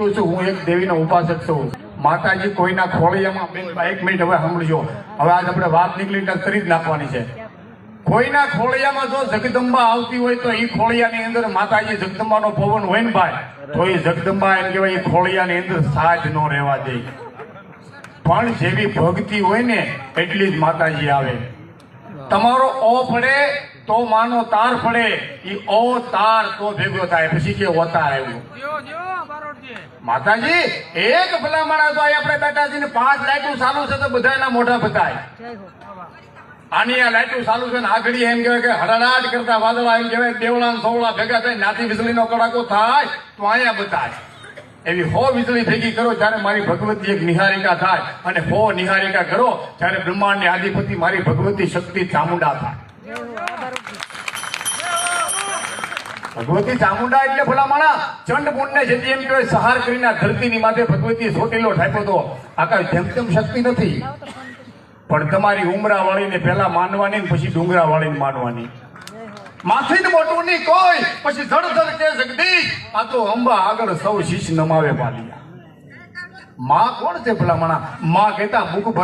હું એક દેવીનો ઉપાસક છું. માતાજી કોઈના ખોળિયામાં એક મિનિટ હવે સાંભળજો. હવે આજ આપણે વાત નીકળી કરી જ નાખવાની છે. કોઈના ખોળિયામાં જો જગદંબા આવતી હોય તો એ ખોળિયાની અંદર માતાજી જગદંબાનો પવન હોય ને ભાઈ, તો એ જગદંબા એમ કહેવાય એ ખોળિયાની અંદર સાજ નો રહેવા દે. પણ જેવી ભક્તિ હોય ને, એટલી જ માતાજી આવે. તમારો ઓ પડે તો માનો તાર પડે ઈ ઓ તાર તો ભેગો થાય. પછી કે ઓતાર આવ્યું. માતાજી એક ભલામણ તો અહીં આપણે બેઠા ને પાંચ લાઈટું ચાલુ છે તો બધાના મોઢા બતાય. આની આ લાઈટું ચાલુ છે ને આગળ એમ કહેવાય કે હડાડાટ કરતા વાદળા એમ કહેવાય દેવળા સોવળા ભેગા થાય નાથી વીજળીનો કડાકો થાય તો અહીંયા બતાય. એવી હો વીજળી ભેગી કરો ત્યારે મારી ભગવતી એક નિહારિકા થાય અને હો નિહારિકા કરો ત્યારે બ્રહ્માંડની આધિપતિ મારી ભગવતી શક્તિ ચામુંડા થાય. ભગવતી ચામુંડા એટલે ભલા માણા ચંડ મુંડને જેથી એમ કહેવાય સહાર કરીને ધરતીની માથે ભગવતી સોટેલો ઠાપ્યો તો આ કઈ જેમ શક્તિ નથી. પણ તમારી ઉમરા વાળીને પહેલા માનવાની પછી ડુંગરા વાળીને માનવાની. માથે મોટું નહીં કોઈ. પછી જગદીશ આ તો અંબા આગળ સૌ શીશ નમાવે પાલિયા. માં કોણ છે ભલા માણા માં કહેતા મુખ